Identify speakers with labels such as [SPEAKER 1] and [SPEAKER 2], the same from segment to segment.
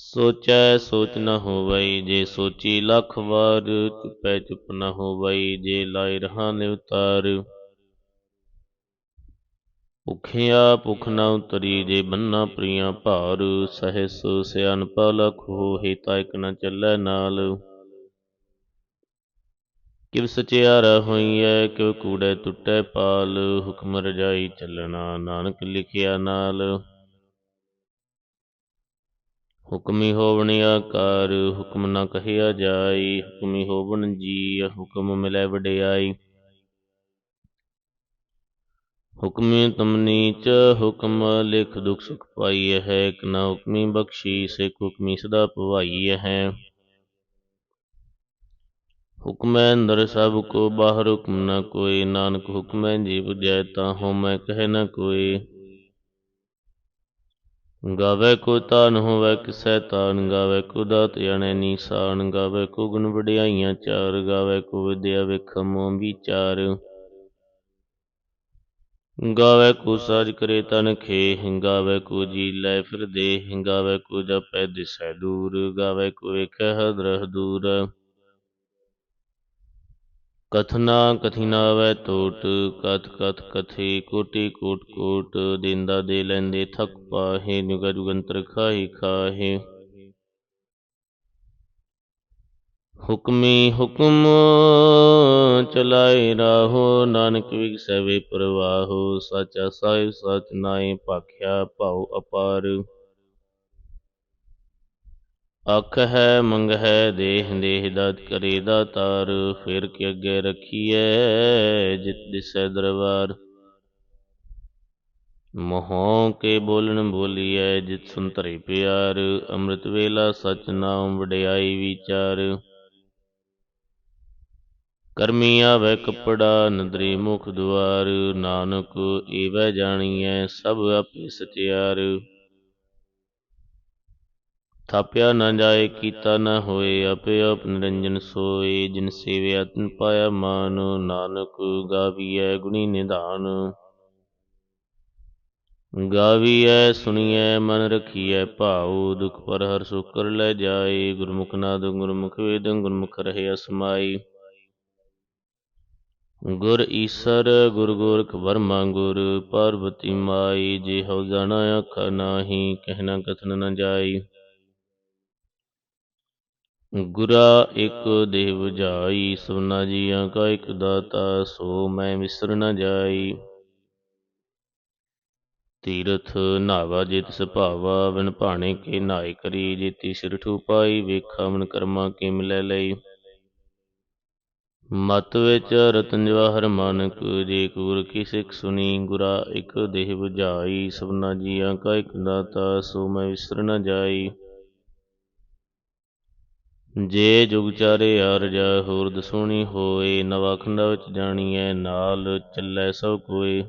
[SPEAKER 1] ਸੋਚੈ ਸੋਚ ਨ ਹੋਵਈ, ਜੇ ਸੋਚੀ ਲੱਖ ਵਾਰ, ਚੁਪੈ ਚੁਪ ਨ ਹੋਵਈ, ਜੇ ਲਾਇ ਰਹਾ ਨਿਵਤਾਰ ਭੁਖਿਆ ਭੁਖ ਨ ਉਤਰੀ, ਜੇ ਬੰਨਾ ਪ੍ਰੀਆਂ ਭਾਰ, ਸਹਿਸ ਸਿਆਨਪਾ ਲਖ ਹੋਏ ਤਾ ਇਕ ਨ ਚੱਲੈ ਨਾਲ। ਕਿਵ ਸਚਿਆਰਾ ਹੋਈਐ, ਕਿਵ ਕੂੜੈ ਟੁੱਟੈ ਪਾਲ, ਹੁਕਮ ਰਜਾਈ ਚੱਲਣਾ, ਨਾਨਕ ਲਿਖਿਆ ਨਾਲ। ਹੁਕਮੀ ਹੋਵਣ ਆਕਾਰ, ਹੁਕਮ ਨ ਕਹਿਆ ਜਾਈ, ਹੁਕਮੀ ਹੋਵਣ ਜੀ ਹੁਕਮ ਮਿਲੈ ਵਡਿਆਈ। ਹੁਕਮੀ ਤੁਮ ਨੀਚ, ਹੁਕਮ ਲਿਖ ਦੁਖ ਸੁਖ ਪਾਈਐ ਹੈ, ਇਕ ਨ ਹੁਕਮੀ ਬਖਸ਼ੀ ਸਿਕ ਹੁਕਮੀ ਸਦਾ ਭਵਾਈਐ ਹੈ। ਹੁਕਮੈ ਅੰਦਰ ਸਭ ਕੋ, ਬਾਹਰ ਹੁਕਮ ਨਾ ਕੋਈ, ਨਾਨਕ ਹੁਕਮੈ ਜੀਵ ਜੈ ਤਾ ਹਉਮੈ ਕਹਿ ਨਾ ਕੋਈ। ਗਾਵੇ ਕੋ ਤਾਨ ਹੋਵੇ ਕਿਸੈ ਤਾਨ, ਗਾਵੇ ਕੋ ਦਾਤ ਜਾਣੈ ਨੀਸਾਨ, ਗਾਵੇ ਕੋ ਗੁਣ ਵਡਿਆਈਆਂ ਚਾਰ, ਗਾਵੇ ਕੋ ਵਿਦਿਆ ਵਿਖਮ ਵਿਚਾਰ। ਗਾਵੇ ਕੋ ਸਾਜ ਕਰੇ ਤਨ ਖੇ ਗਾਵੇ ਕੋ ਜੀ ਲੈ ਫਿਰ ਦੇ ਗਾਵੇ ਕੋ ਜਪੈ ਦਿਸੈ ਦੂਰ, ਗਾਵੇ ਕੋ ਵੇਖੈ ਹਦਰਹ ਦੂਰ। ਕਥਨਾ ਕਥਿਨਾਵੈ ਟੋਟ ਕਥ ਕਥ ਕਥੀ ਕੋਟੀ ਕੋਟ ਕੋਟ, ਦਿੰਦਾ ਦੇ ਲੈਂਦੇ ਥਕ ਪਾਹੇ, ਜੁਗ ਜੁਗੰਤਰ ਖਾਹੀ ਖਾਹੇ। ਹੁਕਮੀ ਹੁਕਮ ਚਲਾਏ ਰਾਹੋ, ਨਾਨਕ ਵਿਗਸੈ ਵੇ ਪ੍ਰਵਾਹੋ, ਸਾਚਾ ਸਾਹਿਬ ਸਚ ਨਾਏ ਭਾਖਿਆ ਭਾਉ ਅਪਾਰ। ਅੱਖ ਹੈ ਮੰਗ ਹੈ ਦੇਹ ਦੇਹ ਦਾਤ ਕਰੇ ਦਾਤਾਰ, ਫਿਰ ਕੇ ਅੱਗੇ ਰਖੀਐ ਜਿਤ ਦਿਸੈ ਦਰਬਾਰ। ਮੋਹ ਕੇ ਬੋਲਣ ਬੋਲੀਐ ਜਿਤ ਸੁਨ ਧਰੇ ਪਿਆਰ, ਅੰਮ੍ਰਿਤ ਵੇਲਾ ਸਚ ਨਾਮ ਵਡਿਆਈ ਵਿਚਾਰ। ਕਰਮੀ ਆਵੈ ਕਪੜਾ, ਨਦਰੀ ਮੁਖ ਦੁਆਰ, ਨਾਨਕ ਏਵੈ ਜਾਣੀਐ ਸਭ ਆਪੇ ਸਚਿਆਰ। ਥਾਪਿਆ ਨਾ ਜਾਏ, ਕੀਤਾ ਨਾ ਹੋਏ, ਆਪੇ ਆਪ ਨਿਰੰਜਨ ਸੋਏ। ਜਿਨ ਸੇਵਿਆ ਤਿਨ ਪਾਇਆ ਮਾਨ, ਨਾਨਕ ਗਾਵੀਐ ਗੁਣੀ ਨਿਧਾਨ। ਗਾਵੀਐ, ਸੁਣੀਐ, ਮਨ ਰਖੀਐ ਭਾਉ। ਦੁਖ ਪਰ ਹਰ ਸੁਖ ਕਰ ਲੈ ਜਾਏ। ਗੁਰਮੁਖ ਨਾਦ, ਗੁਰਮੁਖ ਵੇਦ, ਗੁਰਮੁਖ ਰਹੇ ਅਸਮਾਈ। ਗੁਰ ਈਸਰ, ਗੁਰ ਗੋਰਖ ਵਰਮਾ ਗੁਰ ਪਾਰਵਤੀ ਮਾਈ। ਜੇ ਹੋ ਜਾਣਾ, ਆਖਾ ਨਾਹੀ, ਕਹਿਣਾ ਕਥਨ ਨ ਜਾਈ। ਗੁਰਾ ਇਕ ਦੇਹ 부ਝਾਈ ਸਭਨਾ ਜੀਆਂ ਕਾ ਇਕ ਦਾਤਾ, ਸੋ ਮੈਂ ਵਿਸਰ ਨ ਜਾਈ। ਤੀਰਥ ਨਾਵਾ ਜਿਤ ਸੁਭਾਵਾ ਬਿਨ ਭਾਣੇ ਕੇ ਨਾਇ ਕਰੀ। ਜੀਤੀ ਸਿਰ ਠੂਪਾਈ, ਵੇਖਾ ਮਨ ਕਰਮਾ ਕੇ ਮਿਲੈ ਲਈ। ਮਤ ਵਿੱਚ ਰਤਨ ਜਵਾਹਰ ਮਾਨਕ, ਜੇ ਕੂਰ ਕੀ ਸਿੱਖ ਸੁਣੀ ਗੁਰਾ ਇਕ ਦੇਹ 부ਝਾਈ ਸਭਨਾ ਜੀਆਂ ਕਾ ਇਕ ਦਾਤਾ, ਸੋ ਮੈਂ ਵਿਸਰ ਨ ਜਾਈ। ਜੇ ਜੁਗ ਚਾਰੇ ਆਰਜਾ ਹੋਰ ਦਸੂਣੀ ਹੋਏ, ਨਵਾ ਖੰਡਾ ਵਿੱਚ ਜਾਣੀਐ, ਨਾਲ ਚੱਲੈ ਸਭ ਕੋਏ।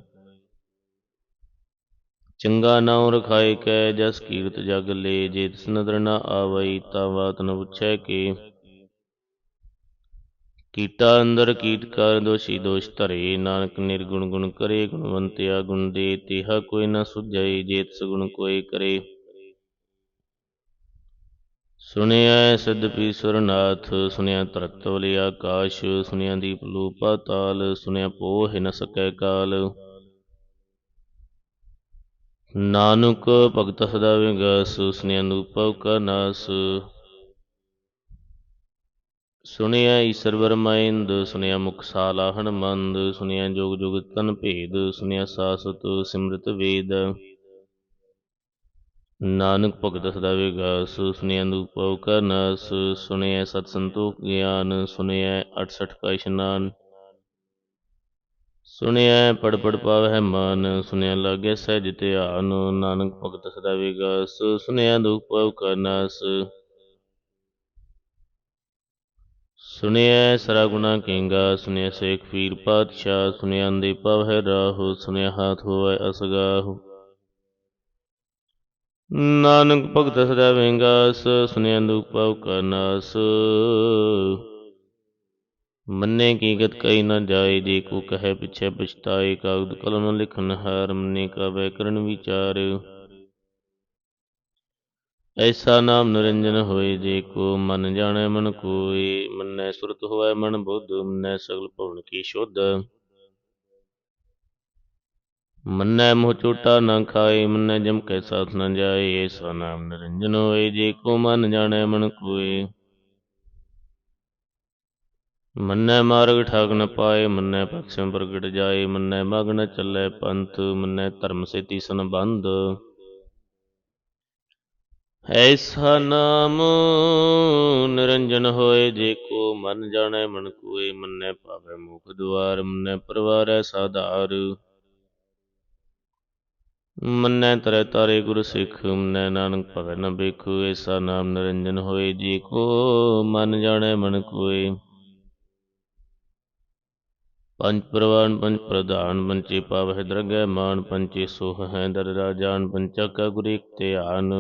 [SPEAKER 1] ਚੰਗਾ ਨਾਉ ਰਖਾਏ ਕੈ, ਜਸ ਕੀਰਤ ਜਗ ਲੇ, ਜੇ ਤਿਸ ਨਦਰ ਨਾ ਆਵਈ, ਤਾ ਬਾਤ ਨ ਪੁੱਛੈ ਕੇ। ਕੀਟਾ ਅੰਦਰ ਕੀਟ ਕਰ, ਦੋਸ਼ੀ ਦੋਸ਼ ਧਰੇ, ਨਾਨਕ ਨਿਰਗੁਣ ਗੁਣ ਕਰੇ, ਗੁਣਵੰਤਿਆ ਗੁਣ ਦੇ, ਤਿਹਾ ਕੋਈ ਨਾ ਸੁਝੈ ਜੇ ਤਿਸ ਗੁਣ ਕੋਈ ਕਰੇ। ਸੁਣਿਆ ਸਿੱਧ ਨਾਥ ਸੁਣਿਆ ਧਰਤ ਵਲੀ ਆਕਾਸ਼ ਸੁਣਿਆ ਦੀਪ ਲੂ ਪਾਤਾਲ ਸੁਣਿਆ ਪੋਹ ਨ ਸਕੈ ਕਾਲ। ਨਾਨਕ ਭਗਤ ਸਦਾ ਵਿਗਸ ਸੁਣਿਆ ਨੂਪਵ ਕਾ ਨਾਸ। ਸੁਣਿਆ ਈਸ਼ਰ ਵਰਮੈਂਦ ਸੁਣਿਆ ਮੁਖ ਸਾਲਾ ਹਨਮੰਦ ਸੁਣਿਆ ਜੋਗ ਜੁਗ ਤਨ ਭੇਦ ਸੁਣਿਆ ਸਾਸਤ ਸਿਮਰਤ ਵੇਦ। ਨਾਨਕ ਭਗਤ ਸਦਾ ਵਿਗਾਸ ਸੁਣਿਆ ਅਨੂਪਵ ਕਾ ਨਾਸ ਸੁਣਿਆ ਸਤ ਸੰਤੋਖ ਗਿਆਨ ਸੁਣਿਆ 68 ਕਾ ਇਸ਼ਨਾਨ। ਸੁਣਿਆ ਪੜ ਪੜ ਪਾਵਹਿ ਮਨ ਸੁਣਿਆ ਲਾਗੇ ਸਹਿਜ ਧਿਆਨ, ਨਾਨਕ ਭਗਤ ਸਦਾ ਵਿਗਾਸ ਸੁਣਿਆ ਅਨੂਪਵ ਕਾ ਨਾਸ। ਸੁਣਿਐ ਸਰਾ ਗੁਨਾ ਕੇਂਗਾ ਸੁਣਿਐ ਸੇਖ ਪੀਰ ਪਾਤਸ਼ਾਹ ਸੁਣਿਆ ਅੰਦੇ ਪਵ ਹੈ ਰਾਹੋ ਸੁਣਿਆ ਹਾਥ ਹੋਵੈ ਅਸਗਾਹੁ। ਨਾਨਕ ਭਗਤ ਸਦਾ ਵੇਂਗਾਸ ਸੁਣਿਆ ਦੁਖ ਕਾ ਨਾਸ। ਮੰਨੇ ਕੀ ਕਈ ਨਾ ਜਾਏ, ਜੇ ਕੋ ਕਹੈ ਪਿਛੈ ਪਛਤਾਏ, ਕਾਗਦ ਕਲਮ ਲਿਖਨ ਹਾਰ, ਮੰਨੇ ਕਾ ਵੈਕਰਨ ਵਿਚਾਰ। ਐਸਾ ਨਾਮ ਨਿਰੰਜਨ ਹੋਏ, ਜੇ ਕੋ ਮਨ ਜਾਣੈ ਮਨ ਕੋਇ ਮੰਨੈ ਸੁਰਤ ਹੋਵੈ ਮਨ ਬੁੱਧ, ਮੰਨੈ ਸਗਲ ਭਵਨ ਕੀ ਸ਼ੁੱਧ। ਮੰਨੈ ਮੋਹ ਚੋਟਾ ਨਾ ਖਾਏ, ਮੰਨੈ ਜਮ ਕੈ ਸਾਥ ਨਾ ਜਾਏ ਐਸਾ ਨਾਮ ਨਿਰੰਜਨ ਹੋਏ, ਜੇ ਕੋ ਮਨ ਜਾਣੈ ਮਨ ਕੋਏ। ਮੰਨੈ ਮਾਰਗ ਠਾਕ ਨ ਪਾਏ, ਮੰਨੈ ਪਕਸ਼ਮ ਪ੍ਰਗਟ ਜਾਏ, ਮੰਨੈ ਮਗ ਚੱਲੈ ਪੰਥ, ਮੰਨੈ ਧਰਮ ਸੇਤੀ ਸੰਬੰਧ। ਐਸਾ ਨਾਮ ਨਿਰੰਜਨ ਹੋਏ, ਜੇ ਕੋ ਮਨ ਜਾਣੈ ਮਨ ਕੋਏ, ਮੰਨੈ ਭਾਵੈ ਮੁਖ ਦੁਆਰ, ਮੰਨੈ ਪਰਵਾਰੈ ਸਾਧਾਰ। ਮੰਨੈ ਤਰੈ ਤਾਰੇ ਗੁਰ ਸਿੱਖ, ਮੰਨੈ ਨਾਨਕ ਭਗਤ ਨ ਬੇਖੂ ਐਸਾ ਨਾਮ ਨਿਰੰਜਨ ਹੋਏ ਜੀ ਕੋ, ਮਨ ਜਾਣੈ ਮਨ ਕੋਇ ਪੰਜ ਪ੍ਰਵਾਨ, ਪੰਜ ਪ੍ਰਧਾਨ ਪੰਚੇ ਪਾਵ ਹੈ ਦਰਗਹਿ ਮਾਨ ਪੰਚੇ ਸੋਹ ਹੈ ਦਰ ਰਾਜਾਨ ਪੰਚਾ ਕਾ ਗੁਰ ਇਕ ਧਿਆਨ।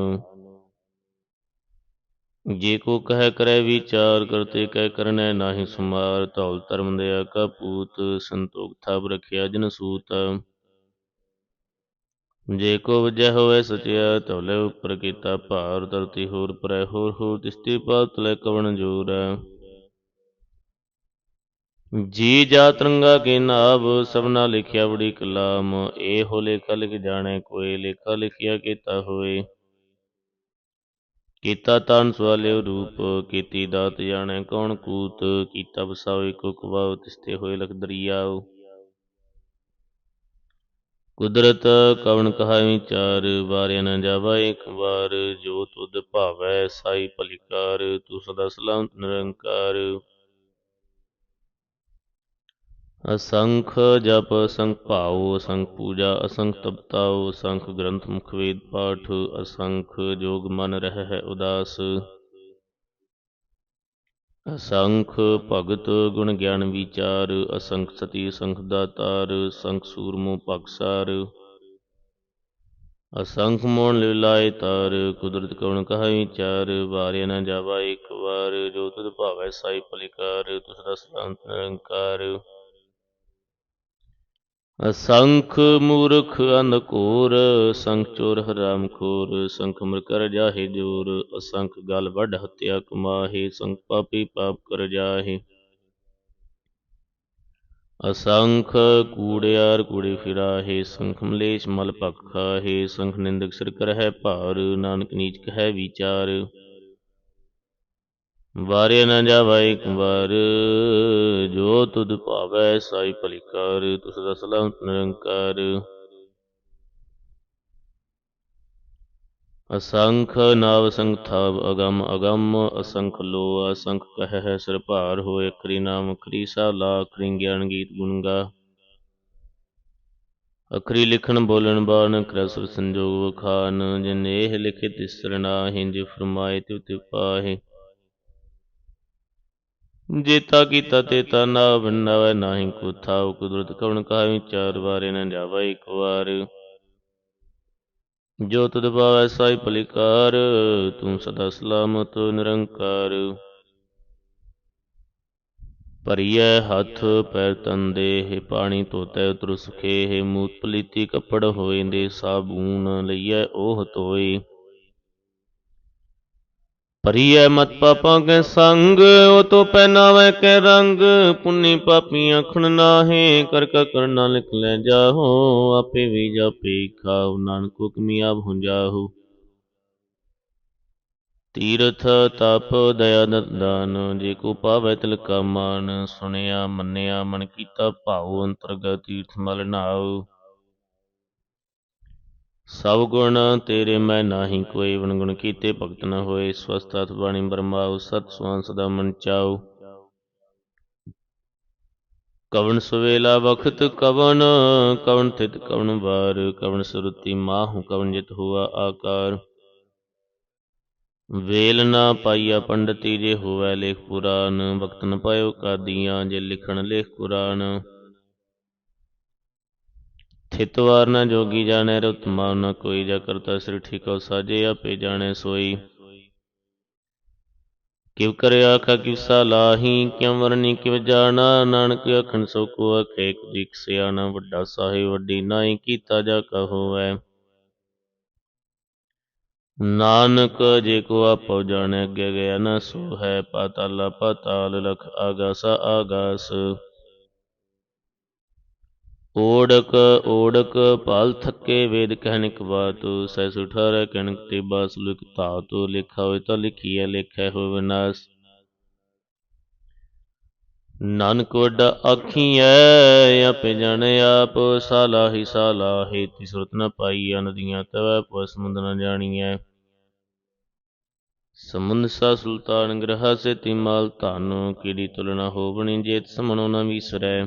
[SPEAKER 1] ਜੇ ਕੋ ਕਹਿ ਕਰੈ ਵਿਚਾਰ, ਕਰਤੇ ਕਹਿ ਕਰਨੈ ਨਾਹੀ ਸੁਮਾਰ ਧੌਲ ਧਰਮ ਦਇਆ ਕਾ ਪੂਤ, ਸੰਤੋਖ ਥਾਪ ਰਖਿਆ ਜਨ ਸੂਤ। ਜੇ ਕੋ ਵਜੈ ਹੋਵੇ ਸਚਿਆ ਤੌਲੇ ਉਪਰ ਕੀਤਾ ਭਾਰ, ਧਰਤੀ ਹੋਰ ਪਰੈ ਹੋਰ ਹੋਰ, ਤਿਸਤੀ ਪਾਤ ਲੈ ਕਵਣ ਜੋਰ। ਜੀ ਜਾ ਤਰੰਗਾ ਕੇ ਨਾਭ ਸਭਨਾ ਲਿਖਿਆ ਬੜੀ ਕਲਾਮ, ਇਹੋ ਲੇਖਾ ਲਿਖ ਜਾਣੇ ਕੋਈ ਲੇਖਾ ਲਿਖਿਆ ਕੀਤਾ ਹੋਏ। ਕੀਤਾ ਤਨ ਸਵਾਲਿਓ ਰੂਪ, ਕੀਤੀ ਦਾਤ ਜਾਣੈ ਕੌਣ ਕੂਤ, ਕੀਤਾ ਵਸਾਵੇ ਕੋ ਕਵਾਉ ਤਿਸਤੇ ਹੋਏ ਲਖ ਦਰਿਆਉ ਕੁਦਰਤ ਕਵਣ ਕਹਾ ਵਿਚਾਰ ਵਾਰਿਆ ਨ ਜਾਵਾ ਇੱਕ ਵਾਰ ਜੋ ਤੁਧ ਭਾਵੈ, ਸਾਈ ਭਲਿਕਾਰ ਤੂੰ ਸਦਾ ਸਲਾਮਤ ਨਿਰੰਕਾਰ। ਅਸੰਖ ਜਪ, ਅਸੰਖ ਭਾਉ, ਅਸੰਖ ਪੂਜਾ, ਅਸੰਖ ਤਪਤਾਉ, ਅਸੰਖ ਗ੍ਰੰਥ ਮੁਖ ਵੇਦ ਪਾਠ, ਅਸੰਖ ਜੋਗ ਮਨ ਰਹਿ ਉਦਾਸ। ਅਸੰਖ ਭਗਤ ਗੁਣ ਗਿਆਨ ਵਿਚਾਰ, ਅਸੰਖ ਸਤੀ ਅਸੰਖ ਦਾਤਾਰ, ਸੰਖ ਸੂਰਮੋ ਪਕਸਾਰ ਅਸੰਖ ਮੋਣ ਲਿਲਾਏ ਤਾਰ, ਕੁਦਰਤ ਕਵਣ ਕਹਾ ਵਿਚਾਰ ਵਾਰਿਆ ਨਾ ਜਾਵਾ ਇੱਕ ਵਾਰ, ਜੋ ਤੁਧ ਭਾਵੈ ਸਾਈ ਭਲਿਕਾਰ, ਤੁਸ ਰਸ ਨਿਰੰਕਾਰ। ਅਸੰਖ ਮੂਰਖ ਅੰਧਕੋਰ ਸੰਖ ਚੋਰ ਹਰਾਮ ਖੋਰ, ਸੰਖ ਮਰ ਕਰ ਜਾਹੇ ਜੋਰ, ਅਸੰਖ ਗਲ ਵੱਢ ਹਤਿਆ ਕਮਾਹੇ, ਸੰਖ ਪਾਪੀ ਪਾਪ ਕਰ ਜਾਹੇ। ਅਸੰਖ ਕੂੜਿਆਰ ਕੂੜੇ ਫਿਰਾਹੇ, ਸੰਖ ਮਲੇਸ਼ ਮਲ ਭਖ ਖਾਹੇ, ਸੰਖ ਨਿੰਦਕ ਸਿਰ ਕਰਹਿ ਭਾਰ, ਨਾਨਕ ਨੀਚ ਕਹੈ ਵਿਚਾਰ। ਵਾਰਿਆ ਨਾ ਜਾਵਾ ਇੱਕ ਵਾਰ, ਜੋ ਤੁਧ ਭਾਵੈ ਸਾਈ ਭਲਿਕਾਰ ਤੁਸ ਦਾ ਸਲਾਮਤ ਨਿਰੰਕਾਰ। ਅਸੰਖ ਨਾਵ ਸੰਖ ਥਾਵ ਅਗੰਮ ਅਸੰਖ ਲੋ ਅਸੰਖ ਕਹਿ ਸਿਰ ਭਾਰ ਹੋਏ ਅਖਰੀ ਨਾਮ ਅਖਰੀ ਸਾ ਲਾ ਅਖਰੀ ਗਿਆਨ ਗੀਤ ਗੁਣਗਾ ਅਖਰੀ ਲਿਖਣ ਬੋਲਣ ਬਾਣ ਕਰਸਰ ਸੰਜੋਗ ਵਖਾਨ ਜਿਨ ਇਹ ਲਿਖੇ ਤਿਸ ਸਰਨਾਹਿ ਜਿ ਫਰਮਾਏ ਤਿਵ ਤਿਵ ਪਾਹੇ। ਜੇਤਾ ਕੀਤਾ ਤੇਤਾ ਨਾ ਬੰਨਾਵੈ ਨਾਹੀ ਕੋ ਥਾਉ ਕੁਦਰਤ ਕਵਣ ਕਹਾ ਵਿਚਾਰ ਵਾਰੇ ਨ ਜਾਵਾ ਇੱਕ ਵਾਰ। ਜੋ ਤੁਧ ਪਾਵੈ ਸਾਈ ਭਲਿਕਾਰ, ਤੂੰ ਸਦਾ ਸਲਾਮਤ ਨਿਰੰਕਾਰ। ਭਰੀਐ ਹੱਥ ਪੈਰ ਤਨ ਦੇਹ ਪਾਣੀ ਧੋਤੈ ਉਤਰ ਸੁਖੇ ਮੂਤ ਪਲੀਤੀ ਕੱਪੜ ਹੋਏ ਦੇ, ਸਾਬੂਨ ਲਈਐ ਉਹ ਧੋਏ। ਭਰੀਐ ਮਤ ਪਾਪਾਂ ਕੇ ਸੰਗ, ਉਹ ਤੋ ਪਹਿਨਾਵੇ ਕੇ ਰੰਗ। ਪੁੰਨੀ ਪਾਪੀ ਆਖਣ ਨਾਹੇ, ਕਰ ਕਾ ਕਰਨਾ ਲਿਖ ਲੈ ਜਾਹੋ। ਆਪੇ ਵੀ ਜਾਪੇ ਖਾਉ ਨਾਨਕ ਹੁਕਮੀ ਆਪ ਹੁੰਜਾਹੂ ਤੀਰਥ ਤਪ ਦਇਆ ਦਾਨ, ਜੇ ਕੋ ਪਾਵੈ ਤਿਲ ਕਾ ਮਾਨ। ਸੁਣਿਆ ਮੰਨਿਆ ਮਨ ਕੀਤਾ ਭਾਉ, ਅੰਤਰਗਤ ਤੀਰਥ ਮਲ ਨਾਉ। ਸਭ ਗੁਣ ਤੇਰੇ ਮੈਂ ਨਾਹੀ ਕੋਈ ਵਨ ਗੁਣ ਕੀਤੇ, ਭਗਤ ਨ ਹੋਏ ਸਵਸਤ ਅਤ ਬਾਣੀ ਬਰਮਾਉ ਸਤ ਸੁਆਨ ਸਦਾ ਮਨ ਚਾਉ ਕਵਨ ਸੁਵੇਲਾ ਵਖਤ ਕਵਨ ਕਵਨ ਥਿਤ ਕਵਣ ਵਾਰ, ਕਵਣ ਸੁਰਤੀ ਮਾਹੂ, ਕਵਣ ਜਿਤ ਹੁਆ ਆਕਾਰ। ਵੇਲ ਨਾ ਪਾਈਆ ਪੰਡਤੀ ਜੇ ਹੋਵੈ ਲੇਖ ਪੁਰਾਨ ਵਕਤ ਨ ਪਾਇਓ ਕਾਦੀਆਂ ਜੇ ਲਿਖਣ ਲੇਖ ਕੁਰਾਨ। ਥਿਤਵਾਰ ਨ ਜੋਗੀ ਜਾਣੈ ਰਤਮਾ ਨ ਕੋਈ ਜਾ ਕਰਤਾ ਸਿਰ ਠੀਕੋ ਸਾਜੇ ਆਪੇ ਜਾਣੈ ਸੋਈ ਕਿਵ ਕਰਿ ਆਖਾ ਕਿਵ ਲਾਹੀ ਕਿਉ ਵਰਨੀ ਕਿਵ ਜਾਣਾ ਨਾਨਕ ਅਖਣ ਸੋ ਕੋ ਅਖੇ ਜਿਕ ਸਿਆਣਾ ਵੱਡਾ ਸਾਹਿਬ ਵੱਡੀ ਨਾਈ ਕੀਤਾ ਜਾ ਕਹੋਵੈ ਨਾਨਕ ਜੇ ਕੋ ਆਪੋ ਜਾਣੈ ਅੱਗੇ ਗਿਆ ਨ ਸੋ ਹੈ ਪਾਤਾਲਾ ਪਾਤਾਲ ਲਖ ਆਗਾਸ ਆਗਾਸ ਓੜਕ ਓੜਕ ਪਾਲ ਥੱਕੇ ਵੇਦ ਕਹਿਨਿਕ ਬਾਤ ਸੈ ਸੁਠਾਰੈ ਕਹਿਨਿਕ ਤੇ ਬਾਸ, ਲਿਖ ਧਾਤੁ ਲਿਖਾ ਹੋਇ ਤਾਂ ਲਿਖੀਐ, ਲਿਖੈ ਹੋਇ ਵਿਨਾਸ਼ ਨਾਨਕ ਵੱਡਾ ਆਖੀਐ, ਆਪੇ ਜਾਣੇ ਆਪ, ਸਾਲਾ ਹੀ ਸਾਲਾ ਹੈ ਨ ਪਾਈ ਨਦੀਆਂ ਤਵੈ ਪਸ ਮੁੰਦ ਨ ਜਾਣੀਐ। ਸਮੁੰਦ ਸਾ ਸੁਲਤਾਨ ਗ੍ਰਹ ਸੇ ਤਿਮਾਲ ਧਨ ਕੀੜੀ ਤੁਲਨਾ ਹੋਵਣੀ ਜੇਤ ਸਮਨੋ ਨ ਵਿਸਰੈ।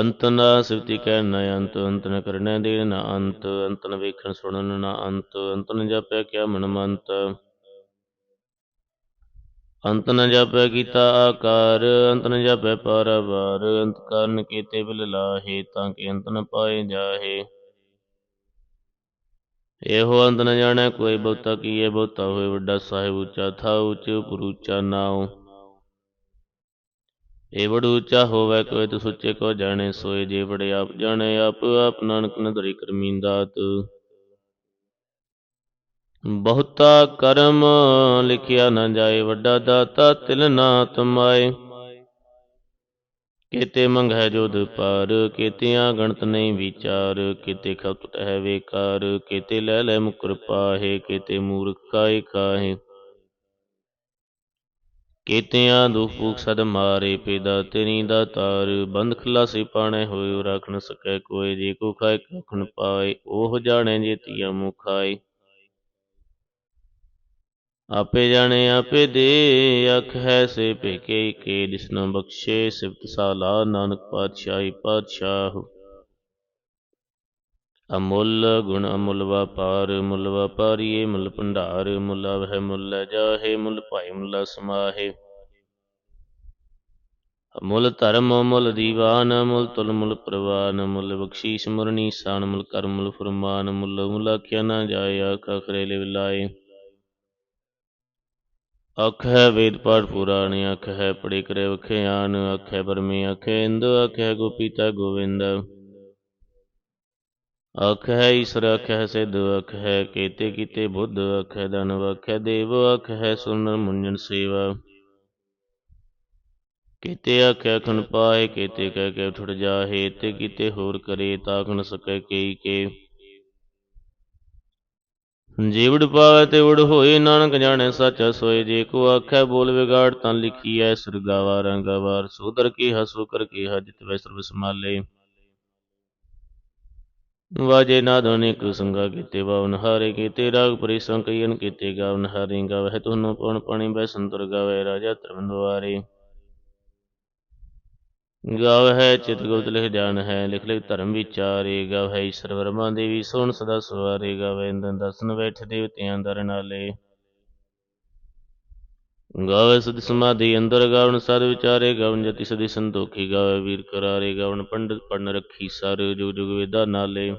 [SPEAKER 1] ਅੰਤ ਨਾ ਸਿਵਤੀ ਕਹਿ ਨ ਅੰਤ ਅੰਤ ਨ ਕਰਨੈ ਦੇਣ ਨ ਅੰਤ ਅੰਤ ਨ ਵੇਖਣ ਸੁਣਨ ਨ ਅੰਤ ਅੰਤ ਨ ਜਾਪਿਆ ਕਿਆ ਮਨ ਮੰਤ ਅੰਤ ਨ ਜਾਪਿਆ ਕੀਤਾ ਆਕਾਰ, ਅੰਤ ਨ ਜਾਪਿਆ ਪਾਰਾਵਾਰ, ਅੰਤ ਕਾਰਨ ਕੀਤੇ ਬਿਲ ਲਾਹੇ, ਤਾਂ ਕਿ ਅੰਤ ਨ ਪਾਏ ਜਾਹੇ। ਇਹੋ ਅੰਤ ਨ ਜਾਣੈ, ਕੋਈ ਬਹੁਤਾ ਕੀਏ ਬਹੁਤਾ ਹੋਏ, ਵੱਡਾ ਸਾਹਿਬ ਉੱਚਾ ਥਾ ਉੱਚ ਉਪਰ ਉੱਚਾ ਨਾਉ। ਏ ਉੱਚਾ ਹੋਵੇ, ਕੋਈ ਤੋ ਸੁੱਚੇ ਕੋ ਜਾਣੇ, ਸੋਏ ਜੇ ਆਪ ਜਾਣੇ, ਆਪ ਆਪ ਨਾਨਕ ਨਦਰੀ ਕਰਮੀਂਦਾਤ ਬਹੁਤਾ ਕਰਮ ਲਿਖਿਆ ਨਾ ਜਾਏ, ਵੱਡਾ ਦਾਤਾ ਤਿਲ ਨਾ ਤਮਾਏ। ਕੀਤੇ ਮੰਗੈ ਜੋਦ ਪਾਰ ਕੀਤਿਆਂ ਗਣਤ ਨਹੀਂ ਵਿਚਾਰ, ਕੀਤੇ ਖਪਤ ਹੈ ਵੇਕਾਰ, ਕੀਤੇ ਲੈ ਲੈ ਮੁਕਰ ਪਾਹੇ, ਕੀਤੇ ਮੂਰਖ ਕਾਇ ਕਾਹੇ ਕੀਤਿਆਂ ਦੁਖ ਭੂਖ ਸਦ ਮਾਰੇ ਪੈਦਾ ਤੇਰੀ ਦਾ ਬੰਦ ਖਲਾਸੀ ਪਾਣੇ ਹੋਏ ਰੱਖ ਨ ਸਕੈ ਕੋਈ, ਜੇ ਕੋ ਖਾਇ ਕਖਣ ਪਾਏ, ਉਹ ਜਾਣੇ ਜੇ ਤੀਆ ਮੁਖਾਏ। ਆਪੇ ਜਾਣੇ, ਆਪੇ ਦੇ, ਅਖ ਹੈ ਸੇ ਭੇਕੇ ਕੇ ਦਿਸਨਾ ਬਖਸ਼ੇ ਸਿਫਤ ਸਾਲਾ, ਨਾਨਕ ਪਾਤਸ਼ਾਹੀ ਪਾਤਸ਼ਾਹ। ਅਮੁੱਲ ਗੁਣ ਅਮੁੱਲ ਵਪਾਰ, ਮੁੱਲ ਵਪਾਰੀਏ ਮੁੱਲ ਭੰਡਾਰ, ਮੁੱਲ ਵਹਿ ਮੁੱਲ ਜਾਹੇ, ਮੁੱਲ ਭਾਈ ਮੁੱਲ ਸਮਾਹੇ। ਮੁੱਲ ਧਰਮ ਮੁੱਲ ਦੀਵਾਨ, ਮੁੱਲ ਤੁਲ ਮੁੱਲ ਪ੍ਰਵਾਨ, ਮੁੱਲ ਬਖਸ਼ੀਸ਼ ਮੁਰਨੀ ਸਾਨ ਮੁੱਲ ਕਰਮ ਮੁੱਲ ਫਰਮਾਨ, ਮੁੱਲ ਮੁੱਲ ਆਖਿਆ ਨਾ ਜਾਏ, ਆਖਾ ਖਰੇ ਲਿਵ ਅਖ ਹੈ ਵੇਦ ਪਾਠ ਪੁਰਾਣ ਅਖ ਹੈ ਪੜੇ ਕਰੇ ਵਖਿਆਨ ਅਖ ਹੈ ਬਰਮੇ ਅਖ ਹੈ ਇੰਦ ਅਖ ਹੈ ਗੋਪੀਤਾ ਗੋਵਿੰਦ। ਅਖ ਹੈ ਈਸ਼ਰ ਅਖ ਹੈ ਸਿਧ ਅਖ ਹੈ ਕੀਤੇ ਕੀਤੇ ਬੁੱਧ ਅਖ ਹੈ ਦਨਵ ਅਖ ਹੈ ਦੇਵ ਅਖ ਹੈ ਸੁਨਰ ਮੁੰਜਨ ਸੇਵਾ। ਕੀਤੇ ਆਖਿਆ ਖਨ ਪਾਏ, ਕੀਤੇ ਕਹਿ ਕੇ ਉਠੜ ਜਾਹੇ, ਤੇ ਕੀਤੇ ਹੋਰ ਕਰੇ ਤਾਕ ਸਕੈ ਕਈ ਕੇ। ਜੀਵੜ ਪਾਵੇ ਤੇ ਉੜ ਹੋਏ, ਨਾਨਕ ਜਾਣੇ ਸੱਚ ਸੋਏ, ਜੇ ਕੋ ਆਖੈ ਬੋਲ ਵਿਗਾੜ ਤਾਂ ਲਿਖੀਐ ਸੁਰਗਾਵਾ ਰੰਗਾਵਾਰ ਸੋਦਰ ਕੀ ਹਸੂ ਕਰ ਕੀ ਹਜਿਤ ਵੈ ਸਰਬ ਸਮਾਲੇ ਵਾਜੇ ਨਾਦ ਅਨੇਕ ਸੰਗਾ ਕੀਤੇ ਬਾਵਨ ਹਾਰੇ ਕੀਤੇ, ਰਾਗ ਪਰੀ ਸੰਕੀਨ ਕੀਤੇ, ਗਾਵਨ ਹਾਰੇ ਗਾਵਹਿ ਤੁਨੋ ਪਉਣ ਪਾਣੀ ਬੈ ਸੰਤਰ ਗਾਵੇ ਰਾਜਾ ਤਰਵੰਦਵਾਰੇ ਗਾਵ ਹੈ ਚਿਤ ਗੁਪਤ ਲਿਖ ਜਾਣ ਹੈ, ਲਿਖ ਲਿਖ ਧਰਮ ਵਿਚਾਰੇ ਗਾਵ ਹੈ ਈਸ਼ਰ ਵਰਮਾ ਦੇਵੀ ਸੋਣ ਸਦਾ ਸਵਾਰੇ ਗਾਵੇ ਇੰਦਨ ਦਸਨ ਬੈਠ ਦੇਵਤਿਆਂ ਦਰ ਨਾਲੇ। ਗਾਵੇ ਸਦ ਸਮਾਧੀ, ਅੰਦਰ ਗਾਵਨ ਸਦ ਵਿਚਾਰੇ ਗਾਵਨ ਜਤੀ ਸਦੀ ਸੰਤੋਖੀ, ਗਾਵੇ ਵੀਰ ਕਰਾਰੇ ਗਾਵਨ ਪੰਡਤ ਪੜਨ ਰੱਖੀ ਸਰ, ਜੁਗ ਜੁਗ ਵੇਦਾ ਨਾਲੇ।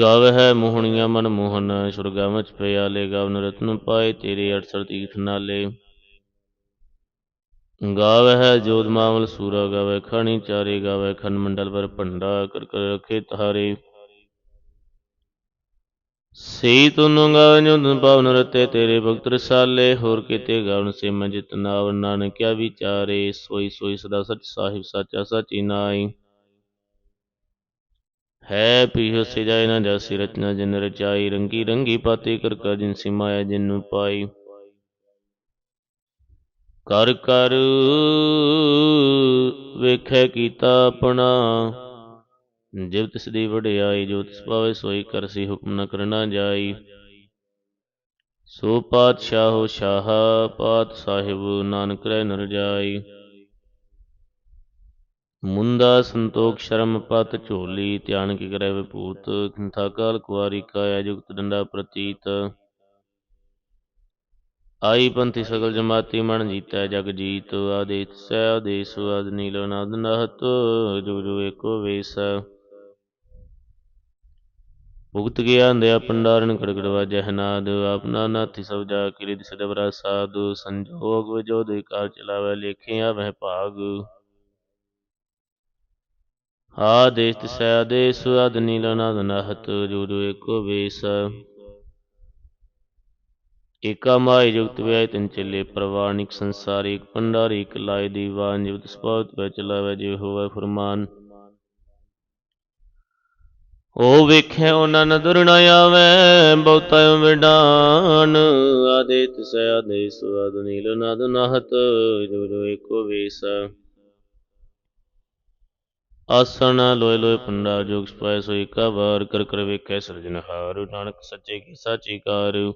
[SPEAKER 1] ਗਾਵੇ ਹੈ ਮੋਹਣੀਆਂ ਮਨ ਮੋਹਨ, ਸੁਰਗਾ ਮਚ ਪਿਆਲੇ ਗਾਵਨ ਰਤਨ ਪਾਏ ਤੇਰੇ 68 ਤੀਰਥ ਨਾਲੇ। ਗਾਵੇ ਹੈ ਜੋਤ ਮਾਵਲ ਸੂਰਾ, ਗਾਵੇ ਖਾਣੀ ਚਾਰੇ, ਗਾਵੇ ਖਨ ਮੰਡਲ ਪਰ ਭੰਡਾ, ਕਰ ਕਰ ਰਖੇ ਤਾਰੇ ਸੇ ਤੂੰ ਗਾਵੇ ਜੁਨ ਪਾਵਨ ਰਤੇ ਤੇਰੇ ਭਗਤ ਰਸਾਲੇ ਹੋਰ ਕਿਤੇ ਗਾਵਨ ਸੇ ਮੈਂ ਜਿਤ ਨਾਵ ਨਾਨਕਿਆ ਵਿਚਾਰੇ ਸੋਈ ਸੋਈ ਸਦਾ ਸਚ ਸਾਹਿਬ ਸਾਚਾ ਸਾਚੀ ਨਾਈ ਹੈ ਪੀਹੁ ਸੇ ਜਾਏ ਨਾ ਜਾਸੀ ਰਚਨਾ ਜਿਨ ਰਚਾਈ ਰੰਗੀ ਰੰਗੀ ਪਾਤੀ ਕਰ ਕਰ ਜਿਨ ਸਿਮਾਇਆ ਜਿਨ ਨੂੰ ਪਾਈ। ਕਰ ਕਰ ਵੇਖੈ ਕੀਤਾ ਆਪਣਾ ਜਿਵ ਤਿਸ ਦੀ ਵਡਿਆਈ, ਜੋ ਤਿਸ ਪਾਵੇ ਸੋਈ ਕਰਸੀ ਹੁਕਮ ਨ ਕਰਨਾ ਜਾਈ। ਸੋ ਪਾਤਸ਼ਾਹੋ ਸ਼ਾਹ, ਪਾਤ ਸਾਹਿਬ, ਨਾਨਕ ਰਹਿ ਨਰ ਜਾਈ। ਮੁੰਦਾ ਸੰਤੋਖ ਸ਼ਰਮ ਪਤ ਝੋਲੀ ਧਿਆਨ ਕੀ ਕਰੇ ਵਿਭੂਤ, ਖਿੰਥਾ ਕਾਲ ਕੁਆਰੀ ਕਾਇਆ ਜੁਗਤ ਡੰਡਾ ਪ੍ਰਤੀਤ। ਆਈ ਪੰਥੀ ਸਗਲ ਜਮਾਤੀ ਮਨ ਜੀਤੈ ਜਗ ਜੀਤ, ਆਦੇਤ ਸੈ ਆਦੇਸ, ਆਦ ਨੀਲ ਨਾਦ ਨਹਤ ਜੁਗ ਜੁਗ ਏਕੋ ਵੇਸ। ਭੁਗਤ ਗਿਆ ਅੰਧਿਆ ਪੰਡਾਰਨ ਖੜਗੜ ਵਾਜੈ ਨਾਦ ਆਪਨਾ ਨਾਥੀ ਸਭ ਜਾ ਕਿਰਿ ਸਦਵਰਾ ਸਾਧੂ, ਸੰਜੋਗ ਵਿਜੋਦ ਕਾਲ ਚਲਾਵੇ ਲੇਖੇ ਆਵਹਿ ਭਾਗ। ਆਦੇਸ ਤਿਸੈ ਆਦੇਸ ਆਦ ਨੀਲ ਨਾਦ ਨਹਤ ਜੁਗ ਜੁਗ ਏਕਾ ਮਾਇ ਜੁਗਤ ਵਿਆਇ ਤਿਨ ਚੱਲੇ, ਪ੍ਰਵਾਨਿਕ ਸੰਸਾਰ ਏਕ ਪੰਡਾਰ ਏਕ ਲਾਇ ਦੀਵਾਨ, ਜੁਗਤ ਸਪਾਤ ਵੈ ਚਲਾਵੈ ਜੇ ਹੋਵੈ ਫਰਮਾਨ। ਉਹ ਵੇਖੈ ਉਹਨਾਂ ਨਦਰ ਨ ਆਵੈ, ਬਹੁਤਾ ਵਿਡਾਨ। ਆਦੇ ਤਿਸੈ ਆਦੇ ਸੁਆਦ ਨੀਲ ਨਦ ਨਹਤ ਜੋ ਏਕੋ ਵੇਸ। ਆਸਣ ਲੋਏ ਲੋਏ ਪੰਡਾ, ਜੋਗ ਸਪਾਇ ਸੋ ਏਕਾ ਵਾਰ ਕਰ ਕਰ ਵੇਖੈ ਸਿਰਜਨਹਾਰ ਨਾਨਕ ਸੱਚੇ ਕੀ ਸਾਚੀ ਕਾਰ।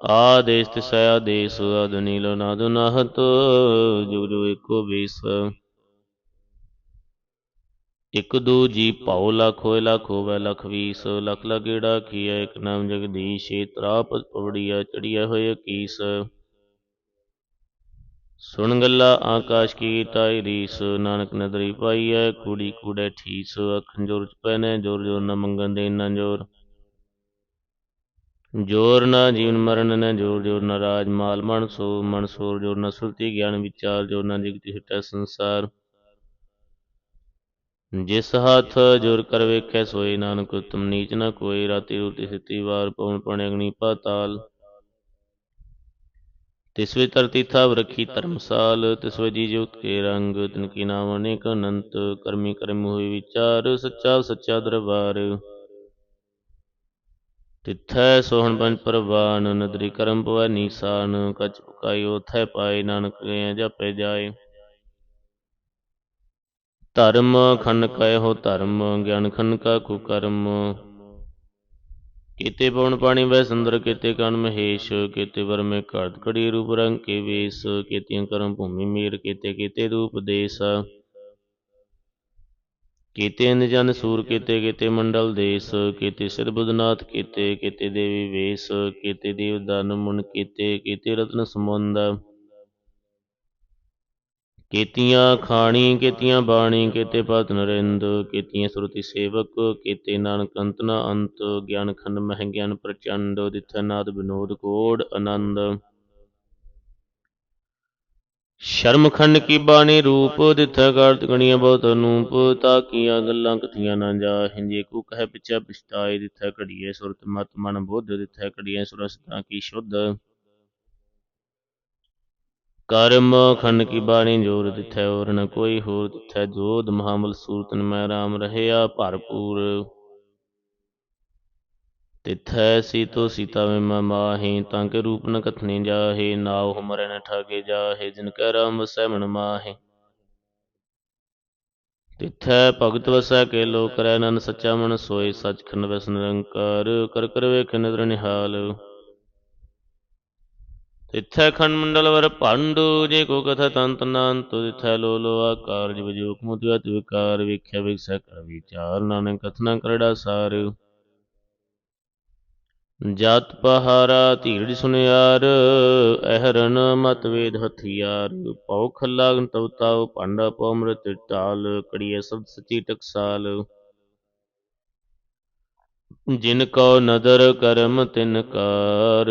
[SPEAKER 1] ਆਦੇਸ ਤਿਸੈ ਆਦੇਸ ਆਦ ਨੀਲ ਨਦ ਨਹਤ ਜੋ ਜੋ ਏਕੋ ਵੇਸ। ਇਕ ਦੋ ਜੀ ਭਾਉ ਲਖ ਹੋਏ ਲਖ ਹੋਵੇ ਲਖ ਵੀਸ, ਲਖ ਲਗੇੜਾ ਕੀਆ ਇਕ ਨਾਮ ਜਗਦੀਸ਼ ਤਰਾਪ ਪਵੜੀਆ ਚੜੀਆ ਹੋਏ ਕੀਸ ਸੁਣ ਗੱਲਾ ਆਕਾਸ਼ ਕੀ ਤਾਈ ਰੀਸ, ਨਾਨਕ ਨਦਰੀ ਪਾਈਐ, ਕੂੜੀ ਕੂੜੇ ਠੀਸ, ਅੱਖਾਂ ਜੋਰ ਚ ਪੈਨੇ, ਜੋਰ ਜੋਰ ਨਾ ਮੰਗਣ ਦੇ ਨਾ ਜੋਰ। ਜੋਰ ਨਾ ਜੀਵਨ ਮਰਨ ਨ, ਜੋਰ ਜੋਰ ਨਾ ਰਾਜ ਮਾਲ ਮਨ ਸੋ ਮਨ ਸੋਰ ਜੋਰ ਨਾ ਸੁਰਤੀ ਗਿਆਨ ਵਿਚਾਰ, ਜੋਰ ਨਾ ਜਗਤੀ ਹਿਟੈ ਸੰਸਾਰ। ਜਿਸ ਹੱਥ ਜੁਰ ਕਰ ਵੇਖੈ, ਸੋਈ ਨਾਨਕ ਉਤਮ, ਨੀਚ ਨਾ ਕੋਈ, ਰਾਤੀ ਰੂਤੀ ਸਿੱਤੀ ਵਾਰ ਪਉਣ ਪਣ ਅਗਨੀ ਪਾਤਾਲ। ਤਿਸ ਵੇ ਧਰਤੀ ਥਾਵ ਰਖੀ ਧਰਮਸਾਲ, ਤਿਸ ਵੇ ਜੀ ਜੁਗਤ ਕੇ ਰੰਗ, ਤਿਨ ਕੀ ਨਾਮ ਅਨੇਕ ਅਨੰਤ, ਕਰਮੀ ਕਰਮ ਹੋਈ ਵਿਚਾਰ, ਸੱਚਾ ਸੱਚਾ ਦਰਬਾਰ। ਤਿੱਥੈ ਸੋਹਣ ਪੰਜ ਪਰਵਾਨ, ਨਦਰੀ ਕਰਮ ਪਵੈ ਨੀਸਾਨ, ਕਚ ਪੁਕਾਈ ਉਥੈ ਪਾਏ, ਨਾਨਕ ਗਏ, ਜਪੇ ਜਾਏ। ਧਰਮ ਖੰਡ ਕੈ ਹੋ ਧਰਮ, ਗਿਆਨ ਖੰਡ ਕਾ ਕੁਕਰਮ ਕੀਤੇ ਪਵਨ ਪਾਣੀ ਵੈ ਸੁੰਦਰ, ਕੀਤੇ ਕਨ ਮਹੇਸ਼, ਕੀਤੇ ਵਰ ਮੇ ਘੜਤ ਕੜੀ ਰੂਪ ਰੰਗ ਕੇ ਵੇਸ, ਕੀਤਿਆਂ ਕਰਮ ਭੂਮੀ ਮੇਰ, ਕੀਤੇ ਕੀਤੇ ਰੂਪ ਦੇਸ। ਕੀਤੇ ਅੰਨ ਸੂਰ, ਕੀਤੇ ਕੀਤੇ ਮੰਡਲ ਦੇਸ, ਕੀਤੇ ਸਿਰ ਬੁਧਨਾਥ, ਕੀਤੇ ਕੀਤੇ ਦੇਵੀ ਵੇਸ, ਕੀਤੇ ਦੇਵ ਦਨ ਮੁਨ ਕੀਤੇ ਕੀਤੇ ਰਤਨ ਸਮੁੰਦ ਕੀਤੀਆਂ ਖਾਣੀ, ਕੀਤੀਆਂ ਬਾਣੀ, ਕੀਤੇ ਪਤ ਨਰਿੰਦ, ਕੀਤੀਆਂ ਸੁਰਤੀ ਸੇਵਕ, ਕੀਤੇ ਨਾਨਕ ਅੰਤ ਨਾ ਅੰਤ, ਗਿਆਨ ਖੰਡ ਮਹਿ ਗਿਆਨ ਪ੍ਰਚੰਡ ਦਿਥੈ ਨਾਦ ਕੋੜ ਆਨੰਦ। ਸ਼ਰਮ ਖੰਡ ਕੀ ਬਾਣੀ ਰੂਪ ਦਿਥੈ ਕਾਰਤ ਗਣੀਆਂ ਬਹੁਤ ਅਨੂਪ ਤਾਕੀਆਂ ਗੱਲਾਂ ਕਥੀਆਂ ਨਾ ਜਾ ਜੇ ਕੋ ਕਹਿ ਪਿਛਾ ਪਿਛਤਾਏ ਦਿਥੈ ਘੜੀਏ ਸੁਰਤ ਮਤ ਮਨ ਬੁੱਧ ਦਿਥੈ ਘੜੀਏ ਸੁਰਸਤਾ ਕੀ ਸ਼ੁੱਧ। ਕਰਮ ਖੰਡ ਕੀ ਬਾਣੀ ਜੋਰ ਦਿਥੈ ਔਰ ਨ ਕੋਈ ਹੋਰ ਦਿਥੈ ਜੋਧ ਮਹਾਮਲ ਸੂਰਤਨ ਮੈਂ ਰਾਮ ਰਹਿਆ ਭਰਪੂਰ। ਤਿਥੈ ਸੀਤੋ ਸੀਤਾ ਮੈਂ ਮਾਹੀ, ਤਾਂ ਕੇ ਰੂਪ ਨ ਕਥਨੇ ਜਾਹੇ, ਨਾਉ ਹਮਰੇ ਨ ਠਾਗੇ ਜਾਹੇ, ਜਿਨ ਕੈ ਰਾਮ ਵਸੈ ਮਨ ਮਾਹੇ। ਤਿਥੈ ਭਗਤ ਵਸੈ ਕੇ ਲੋ ਕਰੈ ਨਨ ਸੱਚਾ ਮਨ ਸੋਏ, ਸਚ ਸਚਖੰਡ ਵਸ ਨਿਰੰਕਾਰ, ਕਰ ਕਰ ਵੇਖ ਨਦਰ ਨਿਹਾਲ। ਤਿਥੈ ਖੰਡ ਮੰਡਲ ਵਰ ਭੰਡੂ ਜੇ ਕੋ ਕਥਾ ਤੰਤ ਨਾੰਤ ਤਿਥੈ ਲੋ ਲੋ ਆਕਾਰ ਜਿਵ ਜੋਕ ਮੁਦਿਵਤ ਵਿਕਾਰ ਵੇਖਿਆ ਵਿਖਸੈ ਕਰ ਵਿਚਾਰ ਨਾਨਕ ਕਥਨਾ ਕਰੜਾ ਸਾਰ ਜਤ ਪਹਾਰਾ ਧੀਰਜ ਸੁਨਿਆਰ ਅਹਰਨ ਮਤ ਵੇਦ ਹਥਿਆਰ ਪਉ ਖੱਲਾ ਤਵਤਾਉ ਭਾਂਡਾ ਪਉ ਅੰਮ੍ਰਿਤ ਢਾਲ ਕੜੀਏ ਸਬਦ ਸਚੀ ਟਕਸਾਲ ਜਿਨ ਕੋ ਨਦਰ ਕਰਮ ਤਿਨ ਕਾਰ